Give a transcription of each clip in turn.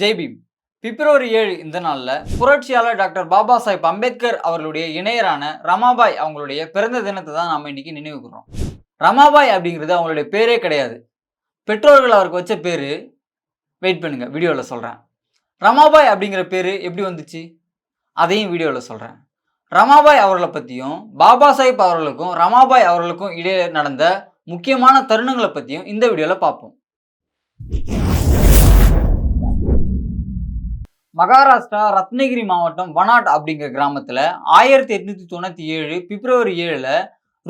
ஜெய் பீம். பிப்ரவரி ஏழு இந்த நாளில் புரட்சியாளர் டாக்டர் பாபா சாஹிப் அம்பேத்கர் அவர்களுடைய இணையரான ரமாபாய் அவங்களுடைய பிறந்த தினத்தை தான் நாம் இன்னைக்கு நினைவு கூறோம் ரமாபாய் அப்படிங்கிறது அவங்களுடைய பேரே கிடையாது. பெற்றோர்கள் அவருக்கு வச்ச பேர் வெயிட் பண்ணுங்க வீடியோவில் சொல்கிறேன் ரமாபாய் அப்படிங்கிற பேர் எப்படி வந்துச்சு? அதையும் வீடியோவில் சொல்கிறேன் ரமாபாய் அவர்களை பற்றியும் பாபா சாஹிப் அவர்களுக்கும் ரமாபாய் அவர்களுக்கும் இடையே நடந்த முக்கியமான தருணங்களை பற்றியும் இந்த வீடியோவில் பார்ப்போம். மகாராஷ்டிரா ரத்னகிரி மாவட்டம் வனாட் அப்படிங்கிற கிராமத்தில் ஆயிரத்தி எட்நூற்றி தொண்ணூற்றி ஏழு பிப்ரவரி ஏழில்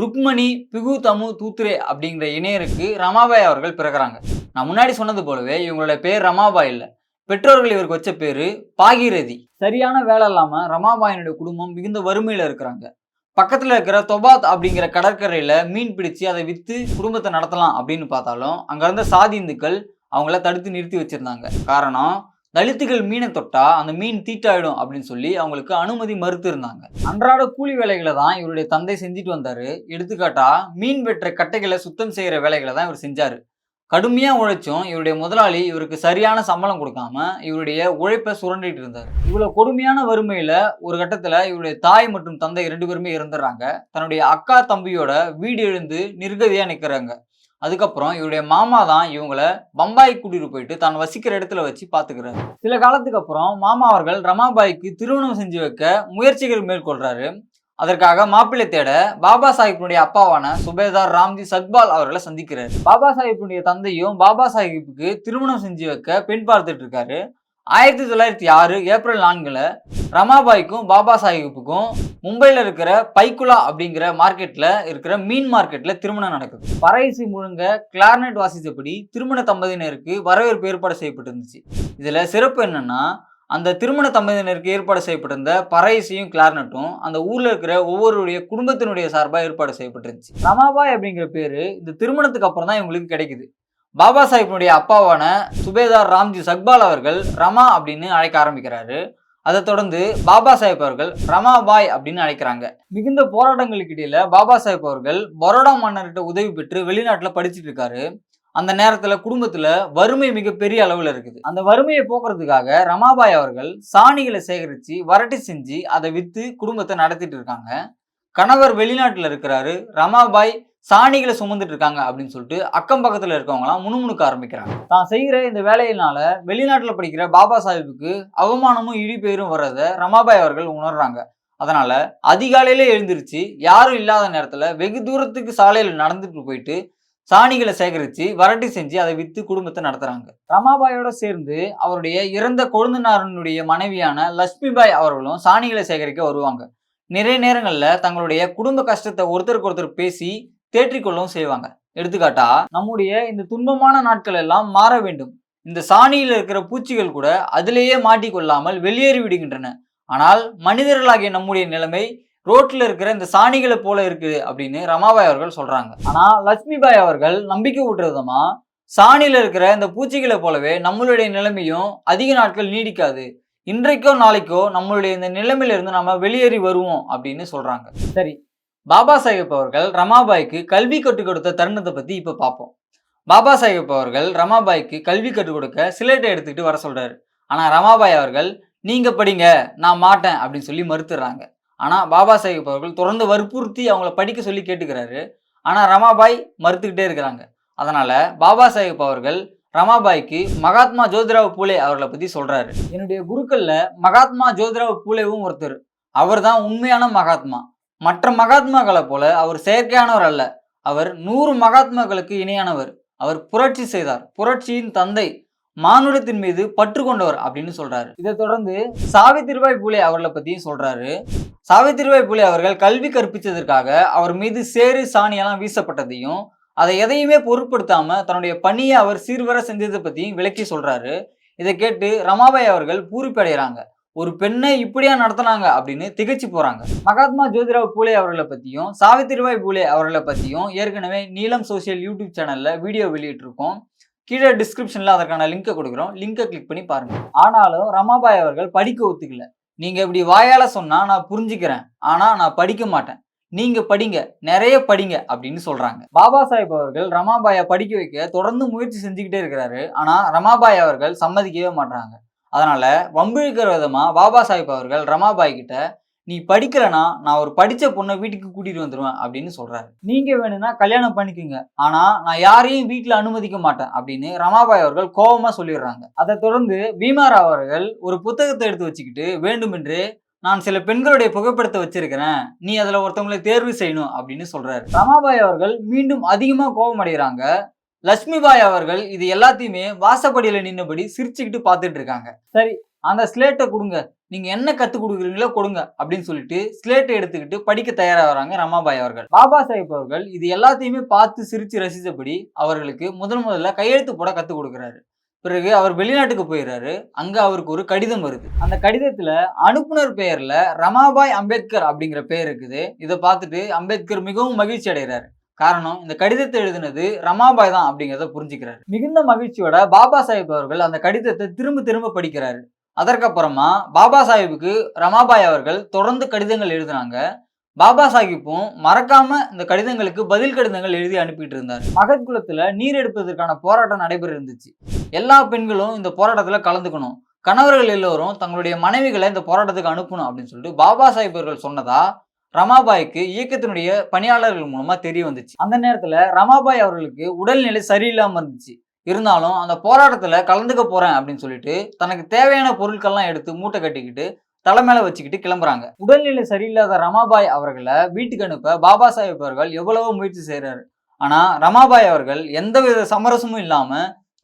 ருக்மணி பிகு தமு தூத்ரே அப்படிங்கிற இணையருக்கு ரமாபாய் அவர்கள் பிறகுறாங்க. நான் முன்னாடி சொன்னது போலவே இவங்களோட பேர் ரமாபாய் இல்லை. பெற்றோர்கள் இவருக்கு வச்ச பேர் பாகிரதி. சரியான வேலை இல்லாமல் ரமாபாயினுடைய குடும்பம் மிகுந்த வறுமையில் இருக்கிறாங்க. பக்கத்தில் இருக்கிற தொபாத் அப்படிங்கிற கடற்கரையில் மீன் பிடிச்சு அதை விற்று குடும்பத்தை நடத்தலாம் அப்படின்னு பார்த்தாலும் அங்கேருந்த சாதி இந்துக்கள் அவங்கள தடுத்து நிறுத்தி வச்சுருந்தாங்க. காரணம் தலித்துகள் மீனை தொட்டா அந்த மீன் தீட்டாயிடும் அப்படின்னு சொல்லி அவங்களுக்கு அனுமதி மறுத்து இருந்தாங்க. அன்றாட கூலி வேலைகளை தான் இவருடைய தந்தை செஞ்சுட்டு வந்தாரு. எடுத்துக்காட்டா மீன் வெட்டுற கட்டைகளை சுத்தம் செய்யற வேலைகளை தான் இவர் செஞ்சாரு. கடுமையா உழைச்சும் இவருடைய முதலாளி இவருக்கு சரியான சம்பளம் கொடுக்காம இவருடைய உழைப்பை சுரண்டிட்டு இருந்தார். இவ்வளவு கொடுமையான வறுமையில ஒரு கட்டத்துல இவருடைய தாய் மற்றும் தந்தை ரெண்டு பேருமே இறந்துடுறாங்க. தன்னுடைய அக்கா தம்பியோட வீடு எழுந்து நிர்கதியா நிக்கிறாங்க. அதுக்கப்புறம் இவருடைய மாமா தான் இவங்களை பம்பாய் கூட்டிட்டு போயிட்டு தான் வசிக்கிற இடத்துல வச்சு பாத்துக்கிறாரு. சில காலத்துக்கு அப்புறம் மாமா அவர்கள் ரமாபாய்க்கு திருமணம் செஞ்சு வைக்க முயற்சிகள் மேற்கொள்றாரு. அதற்காக மாப்பிள்ளை தேட பாபா சாஹிப்பினுடைய அப்பாவான சுபேதார் ராம்ஜி சத்பால் அவர்களை சந்திக்கிறார். பாபா சாஹிப்பினுடைய தந்தையும் பாபா சாஹிப்புக்கு திருமணம் செஞ்சு வைக்க பெண் பார்த்துட்டு இருக்காரு. ஆயிரத்தி தொள்ளாயிரத்தி ஆறு ஏப்ரல் நான்குல ரமாபாய்க்கும் பாபா சாஹிப்புக்கும் மும்பையில் இருக்கிற பைக்குலா அப்படிங்கிற மார்க்கெட்டில் இருக்கிற மீன் மார்க்கெட்டில் திருமணம் நடக்குது. பறைசி முழுங்க கிளார்னட் வாசித்தபடி திருமண தம்பதியினருக்கு வரவேற்பு ஏற்பாடு செய்யப்பட்டிருந்துச்சு. இதில் சிறப்பு என்னென்னா அந்த திருமண தம்பதியினருக்கு ஏற்பாடு செய்யப்பட்டிருந்த பறைசியும் கிளார்னட்டும் அந்த ஊரில் இருக்கிற ஒவ்வொருடைய குடும்பத்தினுடைய சார்பாக ஏற்பாடு செய்யப்பட்டிருந்துச்சு. ரமாபாய் அப்படிங்கிற பேர் இந்த திருமணத்துக்கு அப்புறம் தான் இவங்களுக்கு கிடைக்குது. பாபா சாஹிப்னுடைய அப்பாவான சுபேதார் ராம்ஜி சக்பால் அவர்கள் ரமா அப்படின்னு அழைக்க ஆரம்பிக்கிறாரு. அதை தொடர்ந்து பாபா சாஹிப் அவர்கள் ரமாபாய் அப்படின்னு அழைக்கிறாங்க. மிகுந்த போராட்டங்களுக்கு இடையில பாபா சாஹிப் அவர்கள் பரோடா மன்னர்கிட்ட உதவி பெற்று வெளிநாட்டில் படிச்சுட்டு இருக்காரு. அந்த நேரத்துல குடும்பத்துல வறுமை மிகப்பெரிய அளவில் இருக்குது. அந்த வறுமையை போக்குறதுக்காக ரமாபாய் அவர்கள் சாணிகளை சேகரிச்சு வரட்டி செஞ்சு அதை வித்து குடும்பத்தை நடத்திட்டு இருக்காங்க. கணவர் வெளிநாட்டில் இருக்கிறாரு. ரமாபாய் சாணிகளை சுமந்துட்டு இருக்காங்க அப்படின்னு சொல்லிட்டு அக்கம் பக்கத்துல இருக்கவங்களாம் முணுமுணுக்க ஆரம்பிக்கிறாங்க. தான் செய்கிற இந்த வேலையினால வெளிநாட்டுல படிக்கிற பாபா சாஹிப்புக்கு அவமானமும் இழிபெயரும் வர்றத ரமாபாய் அவர்கள் உணர்றாங்க. அதனால அதிகாலையில எழுந்திருச்சு யாரும் இல்லாத நேரத்துல வெகு தூரத்துக்கு சாலையில நடந்துட்டு போயிட்டு சாணிகளை சேகரித்து வரட்டி செஞ்சு அதை விற்று குடும்பத்தை நடத்துகிறாங்க ரமாபாயோட சேர்ந்து அவருடைய இறந்த கொழுந்தனாரனுடைய மனைவியான லட்சுமிபாய் அவர்களும் சாணிகளை சேகரிக்க வருவாங்க. நிறைய நேரங்களில் தங்களுடைய குடும்ப கஷ்டத்தை ஒருத்தருக்கு ஒருத்தர் பேசி தேற்றிக்கொள்ளவும் செய்வாங்க. எடுத்துக்காட்டா நம்முடைய இந்த துன்பமான நாட்கள் எல்லாம் மாற வேண்டும். இந்த சாணியில் இருக்கிற பூச்சிகள் கூட அதிலேயே மாட்டிக்கொள்ளாமல் வெளியேறி விடுகின்றன. ஆனால் மனிதர்களாகிய நம்முடைய நிலைமை ரோட்டில் இருக்கிற இந்த சாணிகளை போல இருக்குது அப்படின்னு ரமாபாய் அவர்கள் சொல்றாங்க. ஆனா லட்சுமிபாய் அவர்கள் நம்பிக்கை ஊட்டுற விதமா இருக்கிற இந்த பூச்சிகளை போலவே நம்மளுடைய நிலைமையும் அதிக நாட்கள் நீடிக்காது. இன்றைக்கோ நாளைக்கோ நம்மளுடைய இந்த நிலைமையிலிருந்து நம்ம வெளியேறி வருவோம் அப்படின்னு சொல்றாங்க. சரி பாபா சாஹிப் அவர்கள் ரமாபாய்க்கு கல்வி கற்றுக் கொடுத்த தருணத்தை பத்தி இப்ப பார்ப்போம் பாபா சாஹிப் அவர்கள் ரமாபாய்க்கு கல்வி கற்றுக் கொடுக்க சிலேட்டை எடுத்துக்கிட்டு வர சொல்றாரு. ஆனா ரமாபாய் அவர்கள் நீங்க படிங்க நான் மாட்டேன் அப்படின்னு சொல்லி மறுத்துறாங்க ஆனால் பாபா சாஹிப் அவர்கள் தொடர்ந்து வற்புறுத்தி அவங்கள படிக்க சொல்லி கேட்டுக்கிறாரு. ஆனால் ரமாபாய் மறுத்துக்கிட்டே இருக்கிறாங்க. அதனால பாபா சாஹிப் அவர்கள் ரமாபாய்க்கு மகாத்மா ஜோதிராவ் பூலே அவர்களை பற்றி சொல்றாரு. என்னுடைய குருக்கள்ல மகாத்மா ஜோதிராவ் பூலேவும் ஒருத்தர். அவர் தான் உண்மையான மகாத்மா. மற்ற மகாத்மாக்களை போல அவர் செயற்கையானவர் அல்ல. அவர் நூறு மகாத்மாக்களுக்கு இணையானவர். அவர் புரட்சி செய்தார். புரட்சியின் தந்தை மானுடத்தின் மீது பற்று கொண்டவர் அப்படின்னு சொல்றாரு. இதை தொடர்ந்து சாவித்திரிபாய் பூலே அவர்களை பத்தியும் சொல்றாரு. சாவித்திரிபாய் பூலே அவர்கள் கல்வி கற்பித்ததற்காக அவர் மீது சேறு சாணியெல்லாம் வீசப்பட்டதையும் அதை எதையுமே பொருட்படுத்தாம தன்னுடைய பணியை அவர் சீர்வர செஞ்சதை பத்தியும் விளக்கி சொல்றாரு. இதை கேட்டு ரமாபாய் அவர்கள் பூரிப்படைகிறாங்க. ஒரு பெண்ணை இப்படியா நடத்தினாங்க அப்படின்னு திகச்சு போறாங்க. மகாத்மா ஜோதிராவ் பூலே அவர்களை பத்தியும் சாவித்திரிபாய் பூலே அவர்களை பத்தியும் ஏற்கனவே நீலம் சோசியல் யூடியூப் சேனல்ல வீடியோ வெளியிட்டிருக்கோம். கீழே டிஸ்கிரிப்ஷன்ல அதற்கான லிங்கை கொடுக்குறோம். லிங்கை கிளிக் பண்ணி பாருங்க. ஆனாலும் ரமாபாய் அவர்கள் படிக்க ஒத்துக்கல. நீங்க இப்படி வாயால சொன்னா நான் புரிஞ்சுக்கிறேன். ஆனா நான் படிக்க மாட்டேன். நீங்க படிங்க. நிறைய படிங்க அப்படின்னு சொல்றாங்க. பாபா சாஹிப் அவர்கள் ரமாபாயை படிக்க வைக்க தொடர்ந்து முயற்சி செஞ்சுக்கிட்டே இருக்கிறாரு. ஆனா ரமாபாய் அவர்கள் சம்மதிக்கவே மாட்டாங்க அதனால வம்பிழுக்கிற விதமா பாபா சாஹிப் அவர்கள் ரமாபாய் கிட்ட நீ படிக்கிறனா நான் ஒரு படிச்ச பொண்ணை வீட்டுக்கு கூட்டிட்டு வந்துருவேன் அப்படின்னு சொல்றாரு. நீங்க வேணும்னா கல்யாணம் பண்ணிக்கோங்க. ஆனா நான் யாரையும் வீட்டுல அனுமதிக்க மாட்டேன் அப்படின்னு ரமாபாய் அவர்கள் கோபமா சொல்லிடுறாங்க. அதை தொடர்ந்து பீமாராவ் அவர்கள் ஒரு புத்தகத்தை எடுத்து வச்சுக்கிட்டு வேண்டுமென்று நான் சில பெண்களுடைய புகைப்படத்தை வச்சிருக்கிறேன். நீ அதுல ஒருத்தவங்களை தேர்வு செய்யணும் அப்படின்னு சொல்றாரு. ரமாபாய் அவர்கள் மீண்டும் அதிகமா கோபம் அடைகிறாங்க லட்சுமிபாய் அவர்கள் இது எல்லாத்தையுமே வாசப்படியில நின்னபடி சிரிச்சுக்கிட்டு பார்த்துட்டு இருக்காங்க. சரி. அந்த ஸ்லேட்டை கொடுங்க. நீங்க என்ன கத்து கொடுக்குறீங்களோ கொடுங்க அப்படின்னு சொல்லிட்டு ஸ்லேட்டை எடுத்துக்கிட்டு படிக்க தயாராகிறாங்க ரமாபாய் அவர்கள். பாபா சாஹிப் அவர்கள் இது எல்லாத்தையுமே பார்த்து சிரிச்சு ரசித்தபடி அவர்களுக்கு முதல் முதல்ல கையெழுத்து போட கத்து கொடுக்குறாரு. பிறகு அவர் வெளிநாட்டுக்கு போயிடுறாரு. அங்க அவருக்கு ஒரு கடிதம் வருது. அந்த கடிதத்துல அனுப்புனர் பெயர்ல ரமாபாய் அம்பேத்கர் அப்படிங்கிற பெயர் இருக்குது. இதை பார்த்துட்டு அம்பேத்கர் மிகவும் மகிழ்ச்சி அடைகிறாரு. காரணம் இந்த கடிதத்தை எழுதினது ரமாபாய் தான் அப்படிங்கிறத புரிஞ்சுக்கிறாரு. மிகுந்த மகிழ்ச்சியோட பாபா சாஹிப் அவர்கள் அந்த கடிதத்தை திரும்ப திரும்ப படிக்கிறாரு. அதற்கப்புறமா பாபா சாஹிப்புக்கு ரமாபாய் அவர்கள் தொடர்ந்து கடிதங்கள் எழுதினாங்க. பாபா சாஹிப்பும் மறக்காம இந்த கடிதங்களுக்கு பதில் கடிதங்கள் எழுதி அனுப்பிட்டு இருந்தார். மகத் குலத்துல நீர் எடுப்பதற்கான போராட்டம் நடைபெற இருந்துச்சு எல்லா பெண்களும் இந்த போராட்டத்துல கலந்துக்கணும். கணவர்கள் எல்லோரும் தங்களுடைய மனைவிகளை இந்த போராட்டத்துக்கு அனுப்பணும் அப்படின்னு சொல்லிட்டு பாபா சாஹிப் அவர்கள் சொன்னதா ரமாபாய்க்கு இயக்கத்தினுடைய பணியாளர்கள் மூலமா தெரிய வந்துச்சு. அந்த நேரத்துல ரமாபாய் அவர்களுக்கு உடல்நிலை சரியில்லாம இருந்துச்சு. இருந்தாலும் அந்த போராட்டத்துல கலந்துக்க போறேன் அப்படின்னு சொல்லிட்டு தனக்கு தேவையான பொருட்கள்லாம் எடுத்து மூட்டை கட்டிக்கிட்டு தலைமையில வச்சுக்கிட்டு கிளம்புறாங்க. உடல்நிலை சரியில்லாத ரமாபாய் அவர்களை வீட்டுக்கு அனுப்ப பாபா சாஹிப் அவர்கள் எவ்வளவோ முயற்சி செய்கிறாரு ஆனா ரமாபாய் அவர்கள் எந்தவித சமரசமும் இல்லாம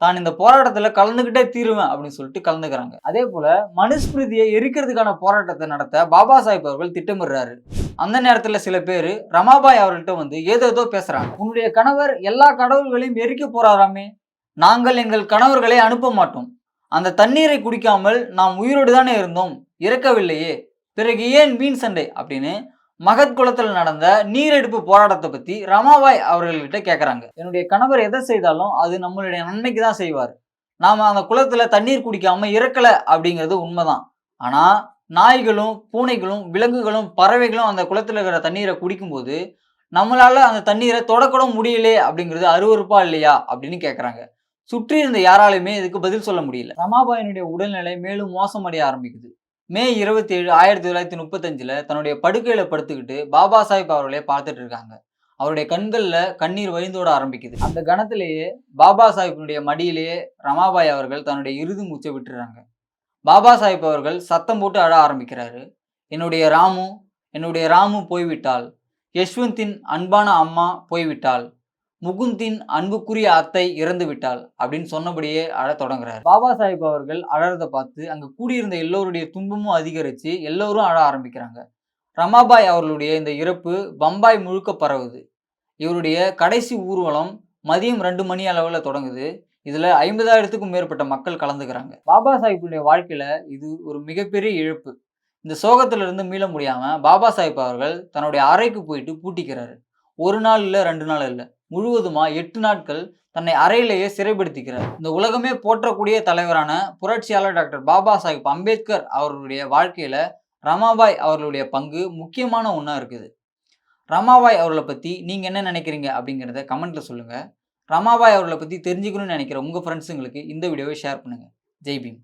தான் இந்த போராட்டத்தில் கலந்துக்கிட்டே தீருவேன் அப்படின்னு சொல்லிட்டு கலந்துக்கிறாங்க. அதே போல மனுஸ்மிருதியை எரிக்கிறதுக்கான போராட்டத்தை நடத்த பாபா சாஹிப் அவர்கள் திட்டமிடுறாரு. அந்த நேரத்துல சில பேர் ரமாபாய் அவர்கள்ட்ட வந்து ஏதேதோ பேசுறாங்க. உன்னுடைய கணவர் எல்லா கடவுள்களையும் எரிக்க போறாராமே. நாங்கள் எங்கள் கணவர்களை அனுப்ப மாட்டோம். அந்த தண்ணீரை குடிக்காமல் நாம் உயிரோடு தானே இருந்தோம். இறக்கவில்லையே. பிறகு ஏன் மீன் சண்டை? அப்படின்னு மகத் குளத்தில் நடந்த நீரெடுப்பு போராட்டத்தை பத்தி ரமாபாய் அவர்கள்கிட்ட கேட்குறாங்க என்னுடைய கணவர் எதை செய்தாலும் அது நம்மளுடைய நன்மைக்கு தான் செய்வார். நாம அந்த குளத்துல தண்ணீர் குடிக்காம இறக்கல அப்படிங்கிறது உண்மைதான். ஆனா நாய்களும் பூனைகளும் விலங்குகளும் பறவைகளும் அந்த குளத்துல இருக்கிற தண்ணீரை குடிக்கும்போது நம்மளால அந்த தண்ணீரை தொடக்கூட முடியலே அப்படிங்கிறது அருவறுப்பா இல்லையா அப்படின்னு கேட்குறாங்க சுற்றி இருந்த யாராலையுமே இதுக்கு பதில் சொல்ல முடியல. ரமாபாயினுடைய உடல்நிலை மேலும் மோசமடைய ஆரம்பிக்குது. மே இருபத்தி ஏழு ஆயிரத்தி தொள்ளாயிரத்தி முப்பத்தஞ்சில் தன்னுடைய படுக்கையில் படுத்துக்கிட்டு பாபா சாஹிப் அவர்களே பார்த்துட்டு இருக்காங்க. அவருடைய கண்களில் கண்ணீர் வழிந்தோட ஆரம்பிக்குது. அந்த கணத்திலேயே பாபா சாஹிப்பினுடைய மடியிலேயே ரமாபாய் அவர்கள் தன்னுடைய இறுதி மூச்சை விட்டுறாங்க. பாபா சாஹிப் அவர்கள் சத்தம் போட்டு அழ ஆரம்பிக்கிறாரு. என்னுடைய ராமு என்னுடைய ராமு போய்விட்டாள். யஷ்வந்தின் அன்பான அம்மா போய்விட்டாள். முகுந்தின் அன்புக்குரிய அத்தை இறந்து விட்டாள் அப்படின்னு சொன்னபடியே அழத் தொடங்குறாரு. பாபா சாஹிப் அவர்கள் அழறதை பார்த்து அங்க கூடியிருந்த எல்லோருடைய துன்பமும் அதிகரிச்சு எல்லோரும் அழ ஆரம்பிக்கிறாங்க. ரமாபாய் அவர்களுடைய இந்த இறப்பு பம்பாய் முழுக்க பரவுது. இவருடைய கடைசி ஊர்வலம் மதியம் ரெண்டு மணி அளவில் தொடங்குது. இதுல ஐம்பதாயிரத்துக்கும் மேற்பட்ட மக்கள் கலந்துக்கிறாங்க. பாபா சாஹிப்புடைய வாழ்க்கையில இது ஒரு மிகப்பெரிய இழப்பு. இந்த சோகத்திலிருந்து மீள முடியாம பாபா சாஹிப் அவர்கள் தன்னுடைய அறைக்கு போயிட்டு பூட்டிக்கிறாரு. ஒரு நாள் இல்லை ரெண்டு நாள் இல்லை. முழுவதுமா எட்டு நாட்கள் தன்னை அறையிலேயே சிறைப்படுத்திக்கிறார். இந்த உலகமே போற்றக்கூடிய தலைவரான புரட்சியாளர் டாக்டர் பாபா சாஹிப் அம்பேத்கர் அவர்களுடைய வாழ்க்கையில ரமாபாய் அவர்களுடைய பங்கு முக்கியமான ஒன்றா இருக்குது. ரமாபாய் அவர்களை பற்றி நீங்கள் என்ன நினைக்கிறீங்க அப்படிங்கிறத கமெண்ட்டில் சொல்லுங்கள் ரமாபாய் அவர்களை பற்றி தெரிஞ்சுக்கணும்னு நினைக்கிற உங்கள் ஃப்ரெண்ட்ஸுங்களுக்கு இந்த வீடியோவை ஷேர் பண்ணுங்கள் ஜெய் பீம்.